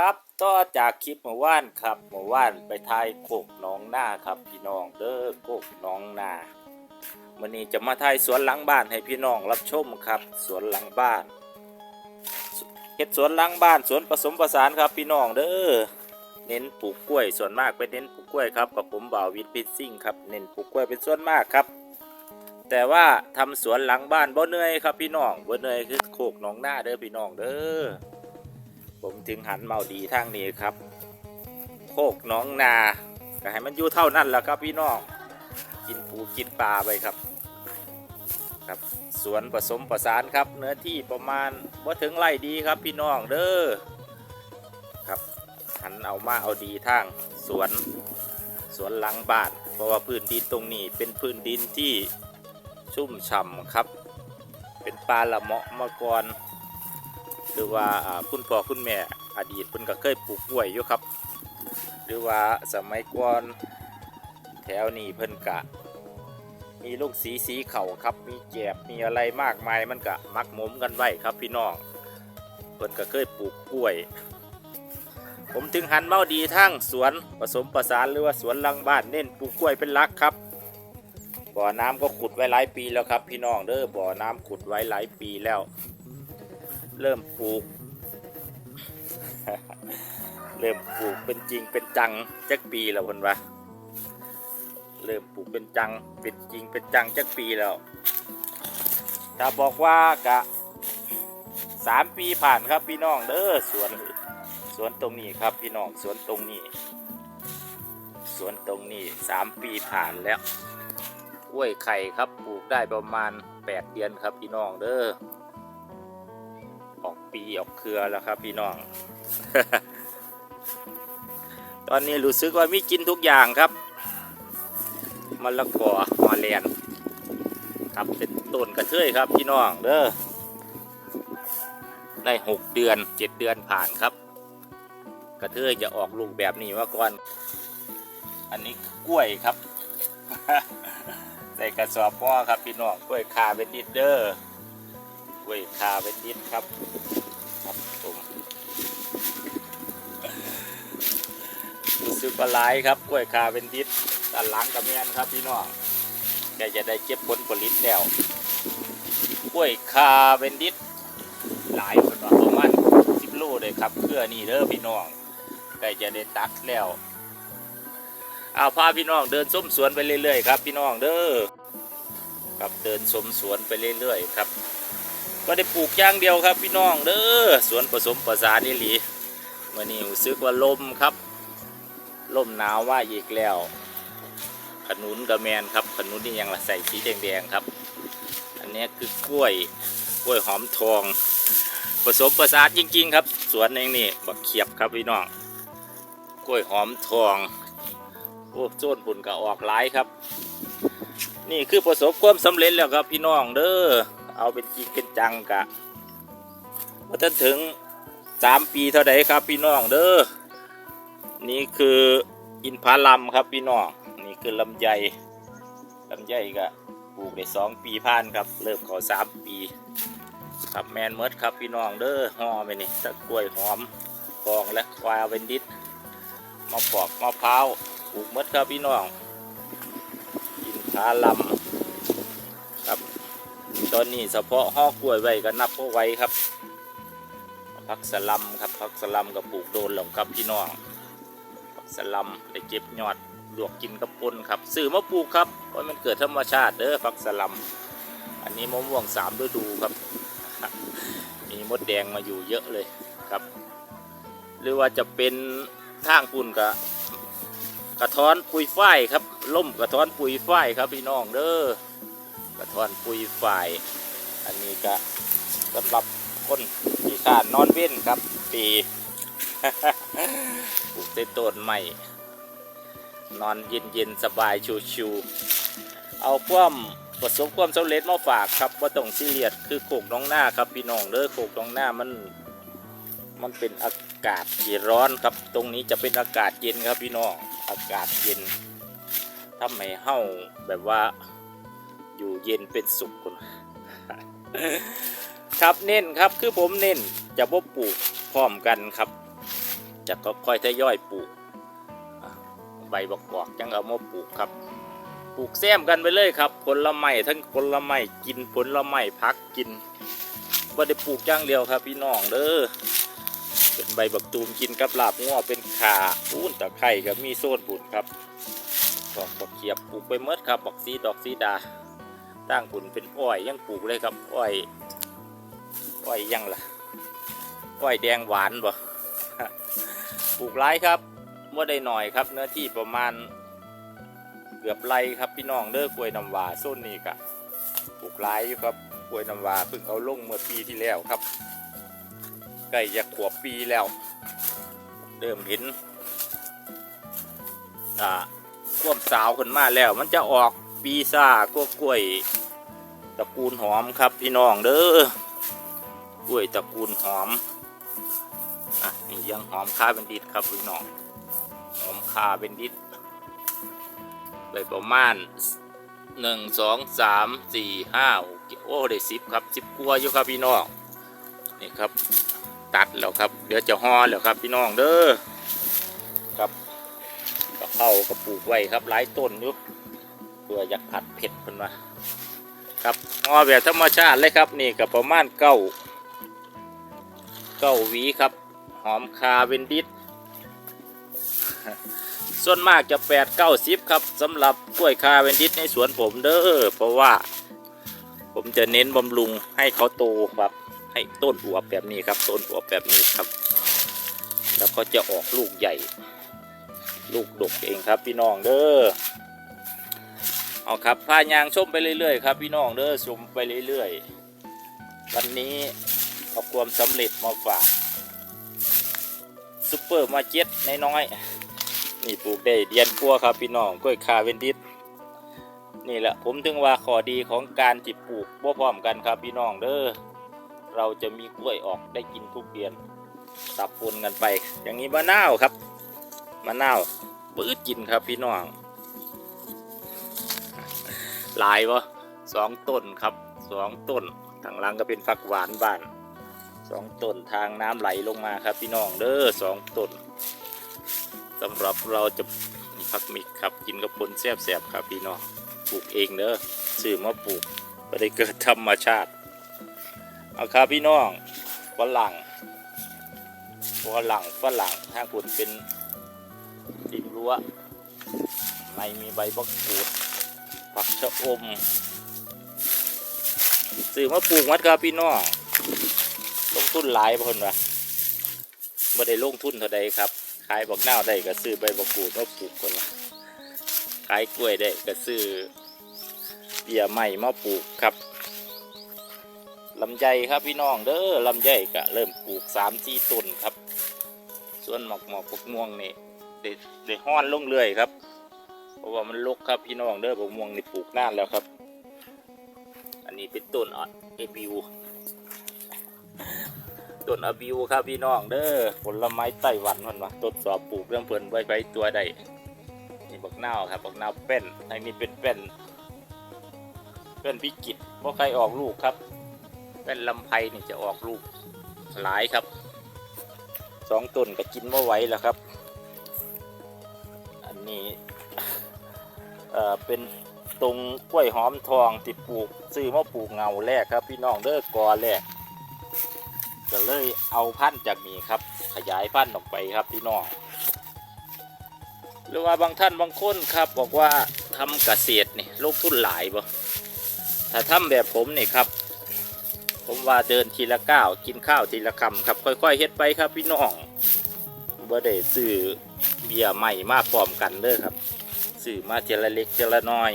ครับต่อจากคลิปเมื่อวานครับเมื่อวานไปทายโคกน้องหน้าครับ พี่น้องเด้อโคกน้องนาวันนี้จะมาทายสวนหลังบ้านให้พี่น้องรับชมครับ สวนหลังบ้านเฮ็ดสวนหลังบ้านสวนผสมผสานครับพี่น้องเด้อเน้นปลูกกล้วยส่วนมากเป็นเน้นปลูกกล้วยครับกับผมบ่าววิทย์พิซซิ่งครับเน้นปลูกกล้วยเป็นส่วนมากครับ แต่ว่าทำสวนหลังบ้านบ่เหนื่อยครับพี่น้องบ่เหนื่อยคือโคกน้องหน้าเด้อพี่น้องเด้อ ผมถึงหันเมาดีทางนี้ครับ โคกน้องนาก็ให้มันอยู่เท่านั้นแหละครับพี่น้องกินปูกินปลาไปครับ ครับสวนผสมผสานครับเนื้อที่ประมาณว่าถึงไร่ดีครับพี่น้องเด้อครับหันเอามาเอาดีทางสวนสวนหลังบ้านเพราะว่าพื้นดินตรงนี้เป็นพื้นดินที่ชุ่มฉ่ำครับ เป็นปลาละเมาะมาก่อน หรือว่าอ่าคุณพ่อคุณแม่อดีตเพิ่นก็เคยปลูกกล้วยอยู่ครับ หรือว่าสมัยก่อนแถวนี้เพิ่นกะ มีลูกสีสีเข่าครับ มีแกบมีอะไรมากมายมันกะมักหมมกันไว้ครับพี่น้องเพิ่นก็เคยปลูกกล้วย ผมถึงหันเมาดีทั้งสวนผสมประสานหรือว่าสวนลังบ้านเน้นปลูกกล้วยเป็นหลักครับบ่อน้ำก็ขุดไว้หลายปีแล้วครับ พี่น้องเด้อบ่อน้ำขุดไว้หลายปีแล้ว เริ่มปลูก เริ่มปลูกเป็นจริงเป็นจังจักปีแล้วคนวะเริ่มปลูกเป็นจังเป็นจริงเป็นจังจักปีแล้วถ้าบอกว่ากะสามปีผ่านครับพี่น้องเด้อสวนสวนตรงนี้ครับพี่น้องสวนตรงนี้ สวนตรงนี้สามปีผ่านแล้วกล้วยไข่ครับปลูกได้ประมาณแปดเดือนครับพี่น้องเด้อ ปีออกเครือแล้วครับ พี่น้อง ตอนนี้รู้สึกว่ามีกินทุกอย่างครับมะละกอมอแลนครับเป็นต้นกระเทยครับพี่น้องเด้อได้หกเดือนเจ็ดเดือนผ่านครับ กระเทยจะออกลูกแบบนี้มาก่อน อันนี้กล้วยครับ ใส่กระสอบพ่อครับพี่น้องกล้วยคาเป็นดิดเดอร์กล้วยคาเป็นดิดครับ รู้สึกว่าหลายครับกล้วยคาเป็นดิดด้านหลังกับแมนครับพี่น้องแกจะได้เก็บผลผลิตแล้วกล้วยคาเป็นดิดหลายคนว่าประมาณสิบโลเลยครับเพื่อนี่เด้อพี่น้องใกจะได้ตัดแล้วเอาพาพี่น้องเดินส้มสวนไปเรื่อยๆครับพี่น้องเด้อครับเดินชมสวนไปเรื่อยๆครับก็ได้ปลูกย่างเดียวครับพี่น้องเด้อสวนผสมผสานนี่หลีวันนี้รู้สึกว่าลมครับ ลมหนาวว่าอีกแล้ว ขนุนกระแมนครับ ขนุนนี่ยังละใส่สีแดงๆครับ อันนี้คือกล้วยกล้วยหอมทองผสมผสานจริง ๆ ครับ สวนเองนี่บักเขียบครับพี่น้องกล้วยหอมทองโอ้โซนปุ่นก็ออกหลายครับ นี่คือประสบความสำเร็จแล้วครับพี่น้องเด้อเอาเป็นจริงเป็นจังกะพอท่านถึงสามปีเท่าไดครับพี่น้องเด้อ นี่คืออินพาลัมครับพี่น้องนี่คือลำไยลำไยก็ปลูกได้สองปีผ่านครับเริ่มขาสามปีครับแมนเมิดครับพี่น้องเด้อห่อไปนี่ตะกล้วยหอมฟองและควายเวนดิสมาปอกมะพร้าวปลูกเมิดครับพี่น้องอินพาลัมครับตอนนี้เฉพาะห่อกล้วยไว้ก็นับเอาไว้ครับพักสลัมครับพักสลัมกับปลูกโดนหลงครับพี่น้อง สลัมได้เก็บยอดลวกกินกับปนครับซื้อมาปลูกครับเพราะมันเกิดธรรมชาติเด้อพักสลัม อันนี้มะม่วงสามฤดูครับ มีมดแดงมาอยู่เยอะเลยครับ หรือว่าจะเป็นทางปุ่นกับกระท้อนปุยฝ้ายครับล่มกระท้อนปุยฝ้ายครับพี่น้องเด้อกระท้อนปุยฝ้าย อันนี้ก็สำหรับคนที่านนอนเว้นครับปี ปลูกต้นต้นใหม่นอนเย็นเย็นๆสบายชิวๆเอาความประสบความสำเร็จมาฝากครับว่าต้องซีเรียสคือโขกน้องหน้าครับพี่น้องเด้อโขกน้องหน้ามัน มันเป็นอากาศที่ร้อนครับ ตรงนี้จะเป็นอากาศเย็นครับพี่น้องอากาศเย็นทำให้เฮาแบบว่าอยู่เย็นเป็นสุขคุณครับเน้นครับคือผมเน้นจะบ่ปลูกพร้อมกันครับ จะก็ค่อยทยอยปลูกใบบักกอกยังเอามาปลูกครับ ปลูกแซมกันไปเลยครับผลไม้ทั้งผลไม้กินผลไม้พักกินว่าได้ปลูกอย่างเดียวครับพี่น้องเด้อเป็นใบบักตูมกินกับลาบง้อเป็นขาปูนตะไคร่กับมีโซดบุญครับดอกบักเขียบปลูกไปเมดครับบักซีดอกซีดาตั้งบุญเป็นอ้อยยังปลูกเลยครับอ้อยอ้อยยังล่ะอ้อยแดงหวานบ่ ปลูกไรครับว่าได้หน่อยครับเนื้อที่ประมาณเกือบไรครับพี่น้องเด้อกล้วยน้ำวาส้นนี่กะปลูกไรอยู่ครับกล้วยน้ำวาเพิ่งเอาลงเมื่อปีที่แล้วครับใกล้จะขวบปีแล้วเริ่มเห็นอ่าควมสาวขึ้นมาแล้ว มันจะออกปีซ่ากล้วยกล้วยตระกูลหอมครับพี่น้องเด้อกล้วยตระกูลหอมียังหอมคาเป็นดิดครับพี่น้องหอมคาเป็นดิดไปประมาณหนึ่งสองสามสี่ห้าหกเจ็ดโอ้ได้สิบครับสิบกว่าอยู่ครับพี่น้องนี่ครับ ตัดแล้วครับ เดี๋ยวจะห่อแล้วครับพี่น้องเด้อครับก็เข้ากระปลูกไว้ครับหลายต้นอยู่เพื่ออยากผัดเผ็ดเพิ่นมาครับห่อแบบธรรมชาติเลยครับนี่ก็ประมาณเก้าเก้าวีครับ อมคาเวนดิสส่วนมากจะแปดเก้าสิบครับสำหรับกล้วยคาเวนดิสในสวนผมเด้อเพราะว่า ผมจะเน้นบำรุงให้เขาโตครับ ให้ต้นอวบแบบนี้ครับต้นอวบแบบนี้ครับ แล้วก็จะออกลูกใหญ่ ลูกดกเองครับพี่น้องเด้อเอาครับพายางชมไปเรื่อยๆครับพี่น้องเด้อชมไปเรื่อยๆ วันนี้เอาความสำเร็จมาฝาก ซุปเปอร์มาร์เก็ตน้อยๆนี่ปลูกได้เดียนกัวครับพี่น้องกล้วยคาเวนดิสนี่แหละผมถึงว่าข้อดีของการจิปลูกบ่พร้อมกันครับพี่น้องเด้อเราจะมีกล้วยออกได้กินทุกเดือนสับปนกันไป อย่างนี้มะนาวครับมะนาวปื้ดกินครับพี่น้องหลายวะสองต้นครับสองต้นทางหลังก็เป็นฝักหวานบ้าน สองต้นทางน้ำไหลลงมาครับพี่น้องเด้อสองต้นสำหรับเราจะมีผักมิกครับกินกับปนแซ่บๆครับพี่น้องปลูกเองเด้อซื้อมาปลูกไม่ได้เกิดธรรมชาติเอาครับพี่น้องฝรั่งฝรั่งฝรั่งถ้าคุณเป็นดินรั้วในมีใบบักกูดผักชะอมซื้อมาปลูกมัดครับพี่น้อง ทุนหลายพ่นวะไม่ได้ลงทุนเท่าใดครับ ขายบักนาได้ก็ซื้อใบบักกูดมาปลูกคนละขายกล้วยได้ก็ซื้อเบี้ยใหม่มาปลูกครับลำไยครับพี่น้องเด้อลำไยก็เริ่มปลูกสามสี่ต้นครับ ส่วนหมอกหมอกพวกม่วงนี่ได้ได้ห้อนลงเรื่อยครับ เพราะว่ามันลกครับพี่น้องเด้อพวกม่วงนี่ปลูกนานแล้วครับ อันนี้เป็นต้นอ่อนเอบิว ต้นอบิวครับพี่น้องเด้อผลไม้ไต้หวันมันมาทดสอบปลูกเรื่องเพิ่นไว้ไว้ตัวใดนี่บักนาวครับบักนาวเป็นทางนี้เป็นเป็นเป็นพิกิตเพราะใครออกลูกครับ เป็นลำไพนี่จะออกลูกหลายครับสองต้นก็กินไม่ไหวแล้วครับ อันนี้เอ่อเป็นตรงกล้วยหอมทองที่ปลูกซื้อมาปลูกเงาแรกครับ พี่น้องเด้อกอแรก ก็เลยเอาพันธุ์จากนี้ครับ ขยายพันธุ์ออกไปครับพี่น้องหรือว่าบางท่านบางคนครับบอกว่าทำเกษตรนี่ลงทุนหลายบ่ถ้าทำแบบผมนี่ครับ ผมว่าเดินทีละก้าวกินข้าวทีละคำครับ ค่อยๆเฮ็ดไปครับพี่น้องบ่ได้ซื้อเบียร์ใหม่มาพร้อมกันเด้อครับซื้อมาเจละเล็กเจละน้อย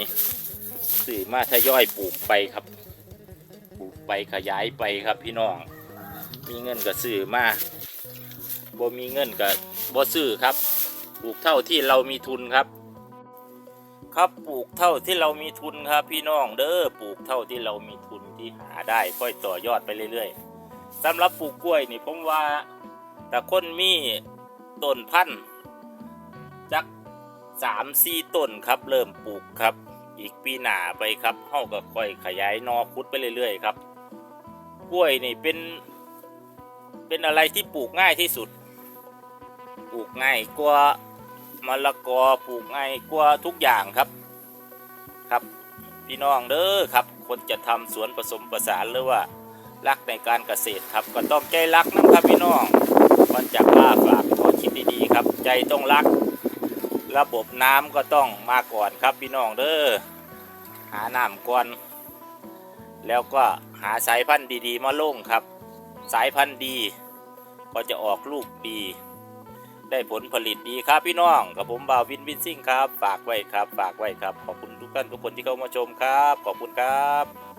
ซื้อมาทยอยปลูกไปครับ ปลูกไปขยายไปครับพี่น้อง มีเงินก็ซื้อมาบ่มีเงินก็บ่ซื้อครับ ปลูกเท่าที่เรามีทุนครับ ครับปลูกเท่าที่เรามีทุนครับ พี่น้องเด้อปลูกเท่าที่เรามีทุนที่หาได้ค่อยต่อยอดไปเรื่อยๆสำหรับปลูกกล้วยนี่ผมว่าแต่คนมีต้นพันธุ์จักสามสี่ต้นครับ เริ่มปลูกครับ อีกปีหน้าไปครับเฮาก็ค่อยขยายนอคุดไปเรื่อยๆครับ กล้วยนี่เป็น เป็นอะไรที่ปลูกง่ายที่สุด ปลูกง่ายกว่ามะละกอปลูกง่ายกว่าทุกอย่างครับ ครับ พี่น้องเด้อครับ คนจะทำสวนผสมผสานหรือว่ารักในการเกษตรครับ ก็ต้องใจรักนะครับพี่น้องมันจะกลาฝากขอคิดดีๆครับ ใจต้องรัก ระบบน้ำก็ต้องมาก่อนครับพี่น้องเด้อหาน้ำก่อนแล้วก็หาสายพันธุ์ดีๆ มาลงครับ สายพันธุ์ดี ก็จะออกลูกดี ได้ผลผลิตดีครับพี่น้องกับผมบ่าววินวินซิ่งครับ ฝากไว้ครับ ฝากไว้ครับ ขอบคุณทุกท่านทุกคนที่เข้ามาชมครับ ขอบคุณครับ